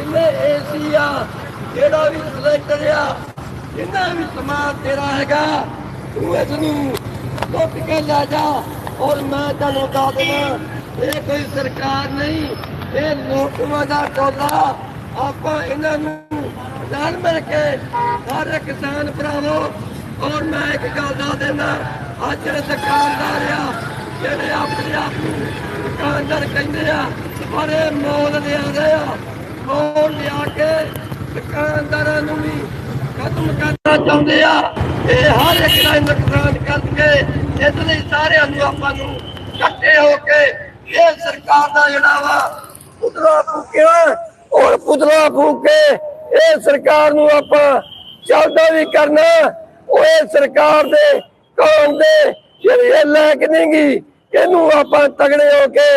ਜਿੰਨੇ ਏਸੀ ਆ, ਜਿਹੜਾ ਵੀ ਸਿਲੈਕਟਰ ਆ, ਜਿੰਨਾ ਵੀ ਸਮਾਨ ਤੇਰਾ ਹੈਗਾ, ਤੂੰ ਇਸ ਨੂੰ ਲੁੱਟ ਕੇ ਲੈ ਜਾ। ਔਰ ਮੈਂ ਤੈਨੂੰ ਦੱਸ ਦੇਣਾ ਇਹ ਕੋਈ ਸਰਕਾਰ ਨਹੀਂ, ਇਹ ਲੋਕਾਂ ਦਾ ਟੋਲਾ। ਆਪਾਂ ਇਹਨਾਂ ਨੂੰ ਨਾਲ ਮਿਲ ਕੇ ਸਾਰੇ ਕਿਸਾਨ ਭਰਾਵੋ, ਔਰ ਮੈਂ ਇੱਕ ਗੱਲ ਦੱਸ ਦੇਣਾ ਅੱਜ ਜਿਹੜੇ ਦੁਕਾਨਦਾਰ ਆ, ਜਿਹੜੇ ਆਪਣੇ ਆਪ ਨੂੰ ਦੁਕਾਨਦਾਰ ਕਹਿੰਦੇ ਆ, ਪਰ ਇਹ ਮੋਲ ਲਿਆਉਂਦੇ ਆ। ਮੋਲ ਲਿਆ ਕੇ ਦੁਕਾਨਦਾਰਾਂ ਨੂੰ ਵੀ ਖਤਮ ਕਰਨਾ ਚਾਹੁੰਦੇ ਆ। ਇਹ ਹਰ ਇੱਕ ਦਾ ਨੁਕਸਾਨ ਕਰਕੇ ਇਸ ਲਈ ਸਾਰਿਆਂ ਨੂੰ ਆਪਾਂ ਨੂੰ ਇਕੱਠੇ ਹੋ ਕੇ ਇਹ ਸਰਕਾਰ ਦਾ ਜਿਹੜਾ ਵਾ, ਪੁਤਲਾ ਫੂਕਿਆ। ਔਰ ਪੁਤਲਾ ਫੂਕ ਕੇ ਇਹ ਸਰਕਾਰ ਨੂੰ ਆਪਾਂ ਚੱਲਦਾ ਵੀ ਕਰਨਾ। ਉਹ ਇਹ ਸਰਕਾਰ ਦੇ ਕੌਮ ਦੇ ਜਿਹੜੀ ਇਹ ਲੈ ਕੇ ਨਹੀਂ ਗਈ ਇਹਨੂੰ ਆਪਾਂ ਤਗੜੇ ਹੋ ਕੇ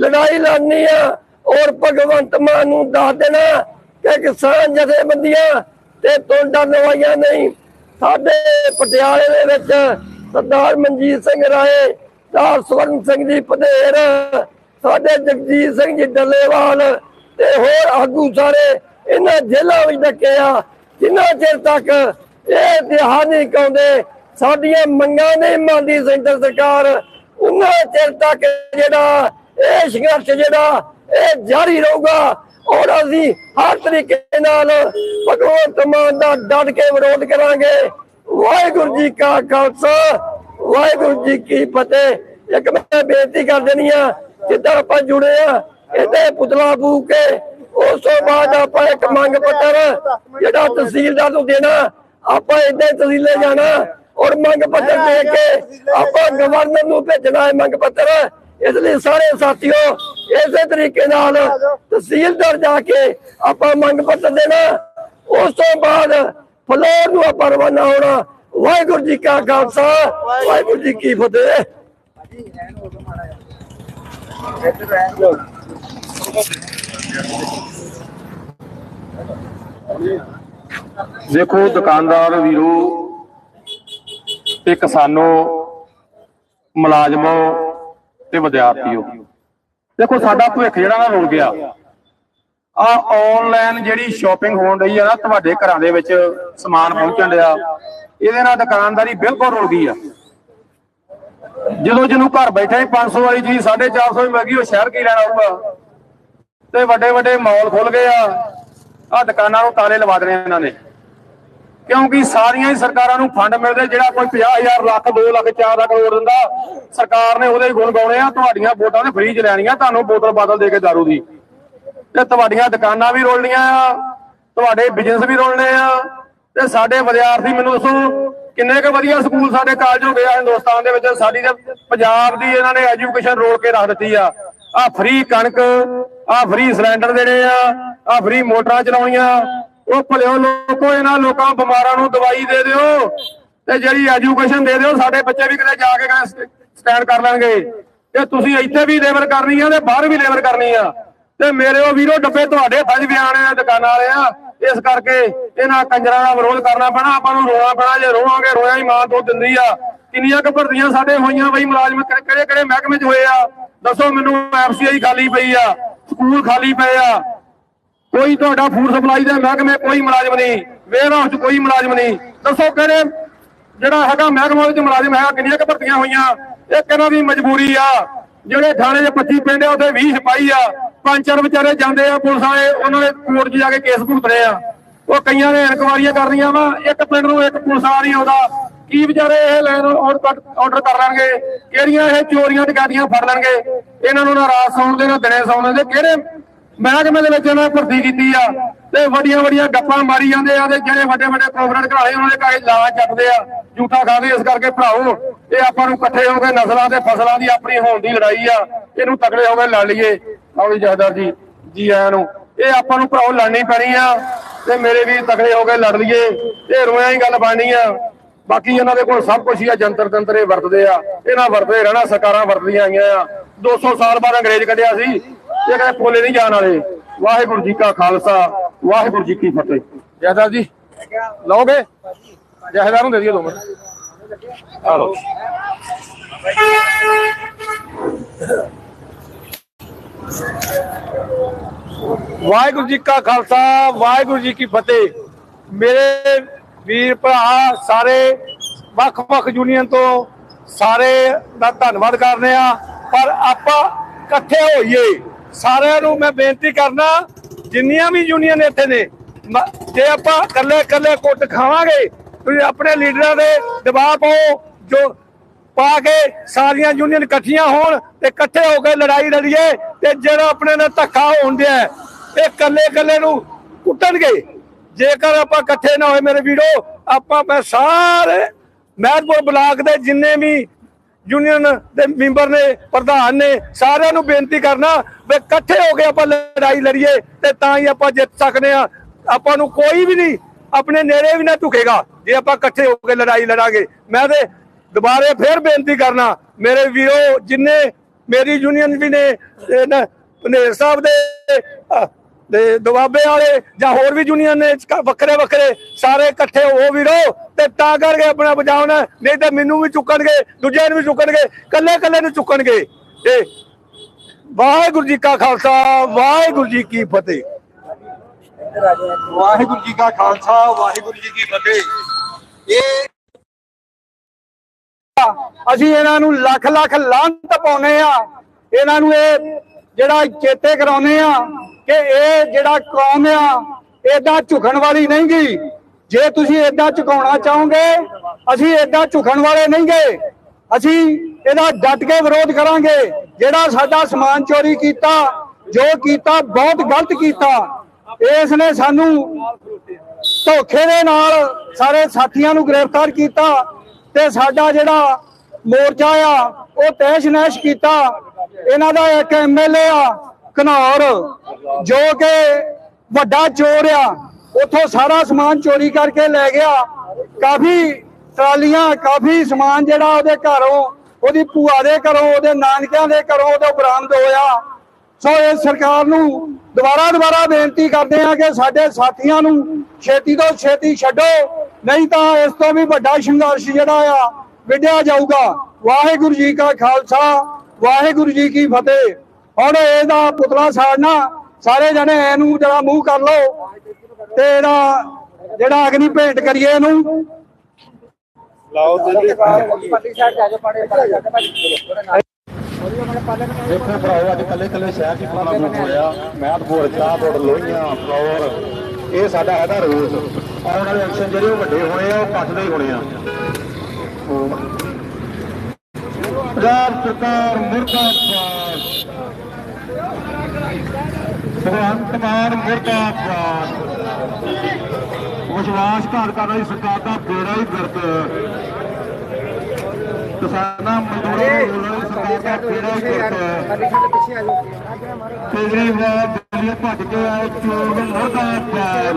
ਲੜਾਈ ਲੜਨੀ ਆ। ਔਰ ਭਗਵੰਤ ਮਾਨ ਨੂੰ ਦੱਸ ਦੇਣਾ ਕਿ ਕਿਸਾਨ ਜਥੇਬੰਦੀਆਂ ਤੇ ਤੋਂ ਡਰ ਨਹੀਂ। ਸਾਡੇ ਪਟਿਆਲੇ ਦੇ ਵਿੱਚ ਸਰਦਾਰ ਮਨਜੀਤ ਸਿੰਘ ਰਾਏ ਸਰਦਾਰ ਸਵਰਨ ਸਿੰਘ ਜੀ ਪਧੇਰ, ਸਾਡੇ ਜਗਜੀਤ ਸਿੰਘ ਜੀ ਡੱਲੇਵਾਲ ਤੇ ਹੋਰ ਆਗੂ ਸਾਰੇ ਇਹਨਾਂ ਜੇਲ੍ਹਾਂ ਵਿੱਚ ਡੱਕੇ ਆ, ਜਿੰਨਾ ਚਿਰ ਤੱਕ ਇਹ ਤਿਹਾਰ ਨਹੀਂ ਕਾਉਂਦੇ ਸਾਡੀਆਂ ਮੰਗਾਂ ਨਹੀਂ ਮੰਨਦੀ ਸੈਂਟਰ ਸਰਕਾਰ, ਉਹਨਾਂ ਚਿਰ ਤੱਕ ਜਿਹੜਾ ਇਹ ਸੰਘਰਸ਼ ਜਿਹੜਾ ਇਹ ਜਾਰੀ ਰਹੂਗਾ। ਔਰ ਅਸੀਂ ਹਰ ਤਰੀਕੇ ਨਾਲ ਭਗਵੰਤ ਮਾਨ ਦਾ ਡਟ ਕੇ ਵਿਰੋਧ ਕਰਾਂਗੇ। ਵਾਹਿਗੁਰੂ ਜੀ ਕਾ ਖਾਲਸਾ, ਵਾਹਿਗੁਰੂ ਜੀ ਕੀ ਫਤਿਹ। ਇੱਕ ਮੈਂ ਬੇਨਤੀ ਕਰ ਦੇਣੀ ਆ, ਜਿੱਦਾਂ ਆਪਾਂ ਜੁੜੇ ਆ ਇਹਦੇ ਪੁਤਲਾ ਬੂ ਕੇ, ਉਸ ਤੋਂ ਬਾਅਦ ਆਪਾਂ ਇੱਕ ਮੰਗ ਪੱਤਰ, ਜਿਹੜਾ ਤਹਿਸੀਲਦਾਰ ਨੂੰ ਦੇਣਾ, ਆਪਾਂ ਇੱਦਾਂ ਤਹਿਸੀਲੇ ਜਾਣਾ। ਔਰ ਮੰਗ ਪੱਤਰ ਦੇ ਕੇ ਆਪਾਂ ਗਵਰਨਰ ਨੂੰ ਭੇਜਣਾ ਹੈ ਮੰਗ ਪੱਤਰ। ਇਸ ਲਈ ਸਾਰੇ ਸਾਥੀਓ ਇਸੇ ਤਰੀਕੇ ਨਾਲ ਤਹਿਸੀਲਦਾਰ ਜਾ ਕੇ ਆਪਾਂ ਮੰਗ ਪੱਤਰ ਦੇਣਾ। ਉਸ ਤੋਂ ਬਾਅਦ ਫਲੋਰ ਨੂੰ ਆਪਾਂ ਰਵਾਨਾ ਹੋਣਾ। ਵਾਹਿਗੁਰੂ ਜੀ ਕਾ ਖਾਲਸਾ। ਵਾਹਿਗੁਰੂ ਜੀ ਕੀ ਫਤਿਹ। ਦੇਖੋ ਦੁਕਾਨਦਾਰ ਵੀਰੋ ਤੇ ਕਿਸਾਨੋ, ਮੁਲਾਜ਼ਮੋ ਤੇ ਵਿਦਿਆਰਥੀਓ। ਦੇਖੋ ਸਾਡਾ ਭਵਿੱਖ ਜਿਹੜਾ ਨਾ ਰੁਲ ਗਿਆ। ਆ ਆਨਲਾਈਨ ਜਿਹੜੀ ਸ਼ਾਪਿੰਗ ਹੋਣ ਰਹੀ ਆ ਨਾ ਤੁਹਾਡੇ ਘਰਾਂ ਦੇ ਵਿੱਚ ਸਮਾਨ ਪਹੁੰਚਣ ਡਿਆ। ਇਹਦੇ ਨਾਲ ਦੁਕਾਨਦਾਰੀ ਬਿਲਕੁਲ ਰੁਲ ਗਈ ਆ। ਜਦੋਂ ਜਿਹਨੂੰ ਘਰ ਬੈਠੇ ਹੀ 500 ਵਾਲੀ ਚੀਜ਼ 450 ਦੀ ਲੱਗੀ ਉਹ ਸ਼ਹਿਰ ਕੀ ਲੈਣਾ ਆਊਗਾ ਤੇ ਵੱਡੇ ਵੱਡੇ ਮਾਲ ਖੁੱਲ ਗਏ ਆ। ਆ ਦੁਕਾਨਾਂ ਨੂੰ ਤਾਲੇ ਲਵਾ ਦੇਣੇ ਇਹਨਾਂ ਨੇ। ਕਿਉਂਕਿ ਸਾਰੀਆਂ ਹੀ ਸਰਕਾਰਾਂ ਨੂੰ ਫੰਡ ਮਿਲਦੇ, ਜਿਹੜਾ ਕੋਈ 50000 ਲੱਖ 2 ਲੱਖ 4 ਲੱਖ ਕਰੋੜ ਦਿੰਦਾ, ਸਰਕਾਰ ਨੇ ਉਹਦੇ ਗੁਣ ਗਾਉਣੇ ਆ, ਤੁਹਾਡੀਆਂ ਵੋਟਾਂ ਨੇ ਫ੍ਰੀ ਚ ਲੈਣੀਆਂ, ਤੁਹਾਨੂੰ ਬੋਤਲ ਬਾਦਲ ਦੇ ਕੇ ਦਾਰੂ ਦੀ। ਤੇ ਤੁਹਾਡੀਆਂ ਦੁਕਾਨਾਂ ਵੀ ਰੋਲਣੀਆਂ ਆ, ਤੁਹਾਡੇ ਬਿਜ਼ਨਸ ਵੀ ਰੋਲਣੇ ਆ। ਤੇ ਸਾਡੇ ਵਿਦਿਆਰਥੀ, ਮੈਨੂੰ ਦੱਸੋ, ਕਿੰਨੇ ਕੁ ਵਧੀਆ ਸਕੂਲ ਸਾਡੇ ਕਾਲਜ ਹੋ ਗਏ ਆ ਹਿੰਦੁਸਤਾਨ ਦੇ ਵਿੱਚ, ਸਾਡੀ ਤੇ ਪੰਜਾਬ ਦੀ ਇਹਨਾਂ ਨੇ ਐਜੂਕੇਸ਼ਨ ਰੋਲ ਕੇ ਰੱਖ ਦਿੱਤੀ ਆ। ਆ ਫ੍ਰੀ ਕਣਕ ਆ ਫ੍ਰੀ ਸਿਲੰਡਰ ਦੇਣੇ ਆ ਆ ਫ੍ਰੀ ਮੋਟਰਾਂ ਚਲਾਉਣੀਆਂ ਉਹ ਭਲਿਓ ਲੋਕੋ, ਇਹਨਾਂ ਲੋਕਾਂ ਬਿਮਾਰਾਂ ਨੂੰ ਦਵਾਈ ਦੇ ਦਿਓ ਤੇ ਜਿਹੜੀ ਐਜੂਕੇਸ਼ਨ ਦੇ ਦਿਓ, ਸਾਡੇ ਬੱਚੇ ਵੀ ਕਿਤੇ ਜਾ ਕੇ ਸਟੈਂਡ ਕਰ ਲੈਣਗੇ। ਤੇ ਤੁਸੀਂ ਇੱਥੇ ਵੀ ਲੇਬਰ ਕਰਨੀ ਆ ਤੇ ਬਾਹਰ ਵੀ ਲੇਬਰ ਕਰਨੀ ਆ। ਤੇ ਮੇਰੇ ਉਹ ਵੀਰੋ, ਡੱਬੇ ਤੁਹਾਡੇ ਹੱਥਾਂ 'ਚ ਵੀ ਆਣੇ ਆ, ਦੁਕਾਨਾਂ ਵਾਲੇ ਆ ਇਸ ਕਰਕੇ ਇਹਨਾਂ ਕੰਜਰਾਂ ਦਾ ਵਿਰੋਧ ਕਰਨਾ ਪੈਣਾ, ਆਪਾਂ ਨੂੰ ਰੋਣਾ ਪੈਣਾ, ਜੇ ਰੋਵਾਂਗੇ, ਰੋਇਆ ਹੀ ਮਾਂ ਦੁੱਧ ਦਿੰਦੀ ਆ। ਕਿੰਨੀਆਂ ਕੁ ਭਰਤੀਆਂ ਸਾਡੇ ਹੋਈਆਂ ਬਈ ਮੁਲਾਜ਼ਮ ਕਿਹੜੇ ਕਿਹੜੇ ਮਹਿਕਮੇ 'ਚ ਹੋਏ ਆ? ਦੱਸੋ ਮੈਨੂੰ, ਐਫਸੀਆਈ ਖਾਲੀ ਪਈ ਆ, ਸਕੂਲ ਖਾਲੀ ਪਏ ਆ। ਕੋਈ ਤੁਹਾਡਾ ਫੂਡ ਸਪਲਾਈ ਦੇ ਮਹਿਕਮੇ ਕੋਈ ਮੁਲਾਜ਼ਮ ਨਹੀਂ ਵੇਅਰ ਹਾਊਸ ਕੋਈ ਮੁਲਾਜ਼ਮ ਨਹੀਂ। ਦੱਸੋ ਕਿਹੜੇ ਜਿਹੜਾ ਹੈਗਾ ਮਹਿਕਮਾ ਵਿੱਚ ਮੁਲਾਜ਼ਮ ਹੈਗਾ, ਕਿੰਨੀਆਂ ਕੁ ਭਰਤੀਆਂ ਹੋਈਆਂ? ਇੱਕ ਇਹਨਾਂ ਦੀ ਮਜਬੂਰੀ ਆ, ਜਿਹੜੇ ਥਾਣੇ ਦੇ 25 ਪਿੰਡ ਆ ਉਹਦੇ 20 ਸਿਪਾਹੀ ਆ। ਪੰਜ ਚਾਰ ਵਿਚਾਰੇ ਜਾਂਦੇ ਆ ਪੁਲਿਸ ਵਾਲੇ, ਉਹਨਾਂ ਨੇ ਕੋਰਟ 'ਚ ਜਾ ਕੇ ਕੇਸ ਭੁਗਤਣੇ ਆ। ਉਹ ਕਈਆਂ ਨੇ ਇਨਕੁਆਰੀਆਂ ਕਰਨੀਆਂ ਵਾ, ਇੱਕ ਪਿੰਡ ਨੂੰ ਇੱਕ ਪੁਲਿਸ ਵਾਲਾ ਨਹੀਂ ਆਉਂਦਾ ਕੀ ਵਿਚਾਰੇ ਇਹ ਲੈਣ ਆਰਡਰ ਕਰ ਲੈਣਗੇ? ਕਿਹੜੀਆਂ ਇਹ ਚੋਰੀਆਂ ਟਕਾਟੀਆਂ ਫੜ ਲੈਣਗੇ? ਇਹਨਾਂ ਨੂੰ ਨਾ ਰਾਤ ਸੌਣ ਦੇ ਨਾ ਦਿਨੇ ਸੌਣ ਦੇ ਕਿਹੜੇ ਮਹਿਕਮੇ ਦੇ ਵਿੱਚ ਇਹਨਾਂ ਨੇ ਭਰਤੀ ਕੀਤੀ ਆ ਤੇ ਵੱਡੀਆਂ ਵੱਡੀਆਂ ਗੱਪਾਂ ਮਾਰੀ ਜਾਂਦੇ ਆ ਤੇ ਜਿਹੜੇ ਵੱਡੇ ਵੱਡੇ ਪ੍ਰੋਗਰਾਮ ਘਰਾਏ ਉਹਨਾਂ ਦੇ ਕਾਗਜ਼ ਲਾ ਚੱਟਦੇ ਆ, ਝੂਠਾ ਖਾਦੇ ਇਸ ਕਰਕੇ ਭਰਾਓ ਇਹ ਆਪਾਂ ਨੂੰ ਇਕੱਠੇ ਹੋ ਕੇ ਨਸਲਾਂ ਤੇ ਫਸਲਾਂ ਦੀ ਆਪਣੀ ਹੋਣ ਦੀ ਲੜਾਈ ਆ, ਇਹਨੂੰ ਤਕੜੇ ਹੋ ਕੇ ਲੜ ਲਈਏ। ਆਓ ਜੀ ਜੀ ਜੀ ਆਇਆਂ ਨੂੰ। ਇਹ ਆਪਾਂ ਨੂੰ ਭਰਾਓ ਲੜਨੀ ਪੈਣੀ ਆ ਤੇ ਮੇਰੇ ਵੀ ਤਕੜੇ ਹੋ ਕੇ ਲੜ ਲਈਏ। ਇਹ ਰੋਇਆਂ ਹੀ ਗੱਲ ਬਣਨੀ ਆ। ਬਾਕੀ ਇਹਨਾਂ ਦੇ ਕੋਲ ਸਭ ਕੁਝ ਹੀ ਆ, ਜੰਤਰ ਤੰਤਰ ਇਹ ਵਰਤਦੇ ਆ। ਇਹਨਾਂ ਵਰਤਦੇ ਰਹਿਣਾ, ਸਰਕਾਰਾਂ ਵਰਤਦੀਆਂ ਆਈਆਂ ਆ। 200 ਸਾਲ ਬਾਅਦ ਅੰਗਰੇਜ਼ ਕੱਢਿਆ ਸੀ। ਇਹ ਕਹਿੰਦੇ ਪੋਲੇ ਨਹੀਂ ਜਾਣ ਵਾਲੇ, ਵਾਹਿਗੁਰੂ ਜੀ ਕਾ ਖਾਲਸਾ, ਵਾਹਿਗੁਰੂ ਜੀ ਕੀ ਫਤਿਹ। ਜਹਦਾਰ ਜੀ, ਲਓਗੇ? ਜਹਦਾਰ ਨੂੰ ਦੇ ਦਿਓ ਦੋ ਮਿੰਟ। ਆ ਲਓ। ਵਾਹਿਗੁਰੂ ਜੀ ਕਾ ਖਾਲਸਾ, ਵਾਹਿਗੁਰੂ ਜੀ ਕੀ ਫਤਿਹ। ਮੇਰੇ ਵੀਰ ਭਰਾ ਸਾਰੇ ਵੱਖ-ਵੱਖ ਯੂਨੀਅਨ ਤੋਂ ਸਾਰੇ ਦਾ ਧੰਨਵਾਦ ਕਰਨੇ ਆ ਪਰ ਆਪਾਂ ਇਕੱਠੇ ਹੋਈਏ। ਸਾਰਿਆਂ ਨੂੰ ਮੈਂ ਬੇਨਤੀ ਕਰਨਾ ਜਿੰਨੀਆਂ ਵੀ ਯੂਨੀਅਨ ਇੱਥੇ ਨੇ ਜੇ ਆਪਾਂ ਇਕੱਲੇ ਇਕੱਲੇ ਕੁੱਟ ਖਾਵਾਂਗੇ ਤੁਸੀਂ ਆਪਣੇ ਲੀਡਰਾਂ ਦੇ ਦਬਾਅ ਪਾਓ ਜੋ ਪਾ ਕੇ ਸਾਰੀਆਂ ਯੂਨੀਅਨ ਇਕੱਠੀਆਂ ਹੋਣ ਤੇ ਇਕੱਠੇ ਹੋ ਕੇ ਲੜਾਈ ਲੜੀਏ ਤੇ ਜਿਹੜਾ ਆਪਣੇ ਨਾਲ ਧੱਕਾ ਹੋਣ ਡਿਆ ਹੈ, ਇਹ ਇਕੱਲੇ ਇਕੱਲੇ ਨੂੰ ਕੁੱਟਣਗੇ। ਜੇਕਰ ਆਪਾਂ ਇਕੱਠੇ ਨਾ ਹੋਏ ਮੇਰੇ ਵੀਰੋ ਆਪਾਂ ਮੈਂ ਸਾਰੇ ਮਹਿਦਪੁਰ ਬਲਾਕ ਦੇ ਜਿੰਨੇ ਵੀ ਯੂਨੀਅਨ ਦੇ ਮੈਂਬਰ ਨੇ, ਪ੍ਰਧਾਨ ਨੇ ਸਾਰਿਆਂ ਨੂੰ ਬੇਨਤੀ ਕਰਨਾ ਵੀ ਇਕੱਠੇ ਹੋ ਕੇ ਆਪਾਂ ਲੜਾਈ ਲੜੀਏ ਤੇ ਤਾਂ ਹੀ ਆਪਾਂ ਜਿੱਤ ਸਕਦੇ ਆ ਆਪਾਂ ਨੂੰ ਕੋਈ ਵੀ ਨਹੀਂ, ਆਪਣੇ ਨੇੜੇ ਵੀ ਨਾ ਝੁਕੇਗਾ ਜੇ ਆਪਾਂ ਇਕੱਠੇ ਹੋ ਕੇ ਲੜਾਈ ਲੜਾਂਗੇ। ਮੈਂ ਤੇ ਦੁਬਾਰੇ ਫੇਰ ਬੇਨਤੀ ਕਰਨਾ, ਮੇਰੇ ਵੀਰੋ ਜਿੰਨੇ ਮੇਰੀ ਯੂਨੀਅਨ ਵੀ ਨੇ ਤੇ ਸਾਹਿਬ ਦੇ ਤੇ ਦੁਆਬੇ ਵਾਲੇ ਜਾਂ ਹੋਰ ਵੀ ਯੂਨੀਅਨ ਨੇ ਵੱਖਰੇ ਵੱਖਰੇ ਸਾਰੇ ਇਕੱਠੇ ਹੋ ਵੀਰੋ ਤੇ ਤਾਂ ਕਰਕੇ ਆਪਣਾ ਬਚਾਉਣਾ ਨਹੀਂ ਤਾਂ ਮੈਨੂੰ ਵੀ ਚੁੱਕਣਗੇ ਦੂਜਿਆਂ ਨੂੰ ਵੀ ਚੁੱਕਣਗੇ ਕੱਲੇ ਕੱਲੇ ਨੂੰ ਚੁੱਕਣਗੇ। ਤੇ ਵਾਹਿਗੁਰੂ ਜੀ ਕਾ ਖਾਲਸਾ ਵਾਹਿਗੁਰੂ ਜੀ ਕੀ ਫਤਿਹ। ਵਾਹਿਗੁਰੂ ਜੀ ਕਾ ਖਾਲਸਾ ਵਾਹਿਗੁਰੂ ਜੀ ਕੀ ਫਤਿਹ। ਇਹ ਅਸੀਂ ਇਹਨਾਂ ਨੂੰ ਲੱਖ ਲੱਖ ਲਾਂਤ ਪਾਉਨੇ ਆ ਇਹਨਾਂ ਨੂੰ ਇਹ ਜਿਹੜਾ ਚੇਤੇ ਕਰਾਉਨੇ ਆ ਕਿ ਇਹ ਜਿਹੜਾ ਕੌਮ ਆ, ਏਦਾਂ ਝੁਕਣ ਵਾਲੀ ਨਹੀਂ ਗਈ ਜੇ ਤੁਸੀਂ ਏਦਾਂ ਝੁਕਾਉਣਾ ਚਾਹੋਗੇ, ਅਸੀਂ ਏਦਾਂ ਝੁਕਣ ਵਾਲੇ ਨਹੀਂ ਗਏ ਅਸੀਂ ਇਹਦਾ ਡਟ ਕੇ ਵਿਰੋਧ ਕਰਾਂਗੇ। ਜਿਹੜਾ ਸਾਡਾ ਸਮਾਨ ਚੋਰੀ ਕੀਤਾ, ਜੋ ਕੀਤਾ, ਬਹੁਤ ਗਲਤ ਕੀਤਾ, ਇਸ ਨੇ ਸਾਨੂੰ ਧੋਖੇ ਦੇ ਨਾਲ ਸਾਰੇ ਸਾਥੀਆਂ ਨੂੰ ਗ੍ਰਿਫਤਾਰ ਕੀਤਾ ਤੇ ਸਾਡਾ ਜਿਹੜਾ ਮੋਰਚਾ ਆ, ਉਹ ਤੈਸ਼ ਨੈਸ਼ ਕੀਤਾ। ਇਹਨਾਂ ਦਾ ਇੱਕ ਐਮਐਲਏ ਆ, ਘਨੌਰ, ਜੋ ਕਿ ਵੱਡਾ ਚੋਰ ਆ। ਉਥੋਂ ਸਾਰਾ ਸਮਾਨ ਚੋਰੀ ਕਰਕੇ ਲੈ ਗਿਆ। ਕਾਫੀ ਟਰਾਲੀਆਂ, ਕਾਫੀ ਸਮਾਨ ਜਿਹੜਾ ਉਹਦੇ ਘਰੋਂ, ਉਹਦੀ ਭੂਆ ਦੇ ਘਰੋਂ, ਉਹਦੇ ਨਾਨਕਿਆਂ ਦੇ ਘਰੋਂ ਉਹਦਾ ਬਰਾਮਦ ਹੋਇਆ। ਸੋ ਇਹ ਸਰਕਾਰ ਨੂੰ ਦੁਬਾਰਾ ਦੁਬਾਰਾ ਬੇਨਤੀ ਕਰਦੇ ਆ ਕਿ ਸਾਡੇ ਸਾਥੀਆਂ ਨੂੰ ਛੇਤੀ ਤੋਂ ਛੇਤੀ ਛੱਡੋ। ਨਹੀਂ ਤਾਂ ਇਸ ਤੋਂ ਵੀ ਵੱਡਾ ਸੰਘਰਸ਼ ਜਿਹੜਾ ਆ ਵਿੱਢਿਆ ਜਾਊਗਾ। ਵਾਹਿਗੁਰੂ ਜੀ ਕਾ ਖਾਲਸਾ ਵਾਹਿਗੁਰੂ ਜੀ ਕੀ ਫਤਿਹ। ਹੁਣ ਇਹਦਾ ਪੁਤਲਾ ਸਾੜਨਾ ਸਾਰੇ ਜਣੇ ਇਹਨੂੰ ਜਰਾ ਮੂੰਹ ਕਰ ਲਓ ਤੇ ਇਹਦਾ ਜਿਹੜਾ ਅਗਨੀ ਭੇਂਟ ਕਰੀਏ ਇਹਨੂੰ। ਦੇਖੋ ਭਰਾਓ ਅੱਜ ਕੱਲੇ ਕੱਲੇ ਸ਼ਹਿਰ ਦੀ ਪੂਰਾ ਮੂਵ ਹੋਇਆ ਮਹਿਤਪੁਰ ਚਾਹਪੁਰ ਲੋਹੀਆਂ ਫਲੋਰ ਇਹ ਸਾਡਾ ਹੈਗਾ ਰੋਜ਼ ਆਉਣ ਵਾਲੇ ਐਕਸ਼ਨ ਜਿਹੜੇ ਉਹ ਵੱਡੇ ਹੋਣੇ ਆ ਉਹ ਪੱਟਦੇ ਹੀ ਹੋਣੇ ਆ। ਪੰਜਾਬ ਸਰਕਾਰ ਮੁਰਦਾਬਾਦ ਭਗਵੰਤ ਮਾਨ ਮੁਰਦਾਬਾਦ ਵਿਸ਼ਵਾਸਘਾਤ ਕਰਨ ਵਾਲੀ ਸਰਕਾਰ ਦਾ ਬੇੜਾ ਹੀ ਗਰਕ। ਕਿਸਾਨਾਂ, ਮਜ਼ਦੂਰਾਂ ਨੂੰ ਸਰਕਾਰ ਦਾ ਬੇੜਾ ਹੀ ਗਰਕ। ਕੇਜਰੀਵਾਲ ਦਿੱਲੀ ਭੱਜ ਕੇ ਆਏ ਚੋਰ ਨੂੰ ਮੁਰਦਾਬਾਦ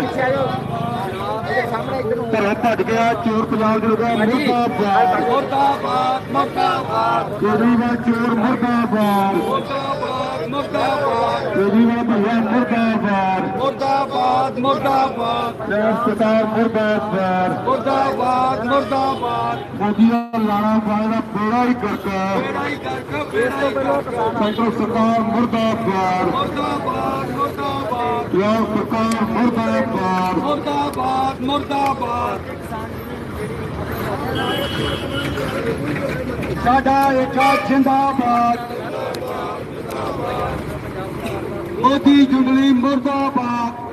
ਘਰੋਂ ਭੱਜ ਗਿਆ ਚੋਰ ਪੰਜਾਬ ਦੇ ਲੋਕਾਂ ਮੁਰਦਾਬਾਦ। ਮੁਰਦਾਬਾਦ ਮੁਰਦਾਬਾਦ। ਕੇਜਰੀਵਾਲ ਚੋਰ ਮੁਰਦਾਬਾਦ। ਮੁਰਦਾਬਾਦ ਮੁਰਦਾਬਾਦ। ਕੇਜਰੀਵਾਲ ਭਈਆ ਮੁਰਦਾਬਾਦ। ਮੁਰਦਾਬਾਦ ਮੁਰਦਾਬਾਦ। ਪੰਜਾਬ ਸਰਕਾਰ ਮੁਰਦਾਬਾਦ। ਮੁਰਦਾਬਾਦ ਮੁਰਦਾਬਾਦ। ਮੋਦੀ ਦਾ ਲਾਣਾ ਪਾਣੇ ਦਾ ਬੇੜਾ ਹੀ ਗਰਕ ਲੜਾਈ ਕਰਕੇ ਬੇੜਾ ਹੀ ਕਰਕੇ। ਸੈਂਟਰ ਸਰਕਾਰ ਮੁਰਦਾਬਾਦ। ਮੁਰਦਾਬਾਦ ਮੁਰਦਾਬਾਦ। ਪੰਜਾਬ ਸਰਕਾਰ ਮੁਰਦਾਬਾਦ ਮੁਰਦਾਬਾਦ ਮੁਰਦਾਬਾਦ ਸਾਡਾ ਏਕਾ ਜਿੰਦਾਬਾਦ ਮੋਦੀ ਜੁਗਲੀ ਮੁਰਦਾਬਾਦ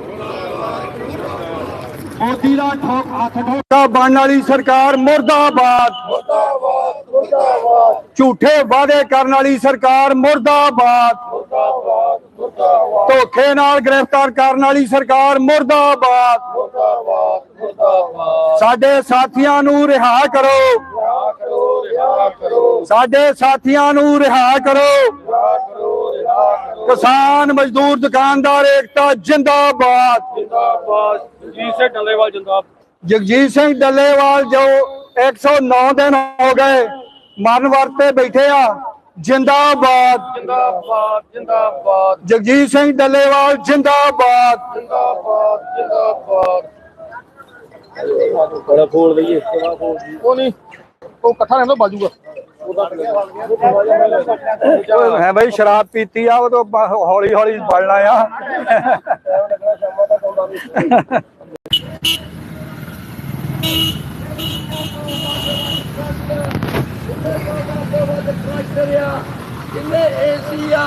ਮੋਦੀ ਦਾ ਠੋਕ ਹੱਥ ਠੋਕ ਦਾ ਬਣਨ ਵਾਲੀ ਸਰਕਾਰ ਮੁਰਦਾਬਾਦ ਝੂਠੇ ਵਾਅਦੇ ਕਰਨ ਵਾਲੀ ਸਰਕਾਰ ਮੁਰਦਾਬਾਦ ਧੋਖੇ ਨਾਲ ਗ੍ਰਿਫਤਾਰ ਕਰਨ ਵਾਲੀ ਸਰਕਾਰ ਮੁਰਦਾਬਾਦ। ਸਾਡੇ ਸਾਥੀਆਂ ਨੂੰ ਰਿਹਾ ਕਰੋ। ਸਾਡੇ ਸਾਥੀਆਂ ਨੂੰ ਰਿਹਾ ਕਰੋ। ਕਿਸਾਨ ਮਜ਼ਦੂਰ ਦੁਕਾਨਦਾਰ ਏਕਤਾ ਜਿੰਦਾਬਾਦ। ਜਗਜੀਤ ਸਿੰਘ ਡੱਲੇਵਾਲ ਜੋ 109 ਦਿਨ ਹੋ ਗਏ ਮਰਨ ਵਰਤੇ ਬੈਠੇ ਆ। زندہ باد جگجیت سنگھ ڈلے وال زندہ باد شراب پیتی ہے ہولی ہولی بڑھنا ਟਰੈਕਟਰ ਆ ਕਿੰਨੇ ਏਸੀ ਆ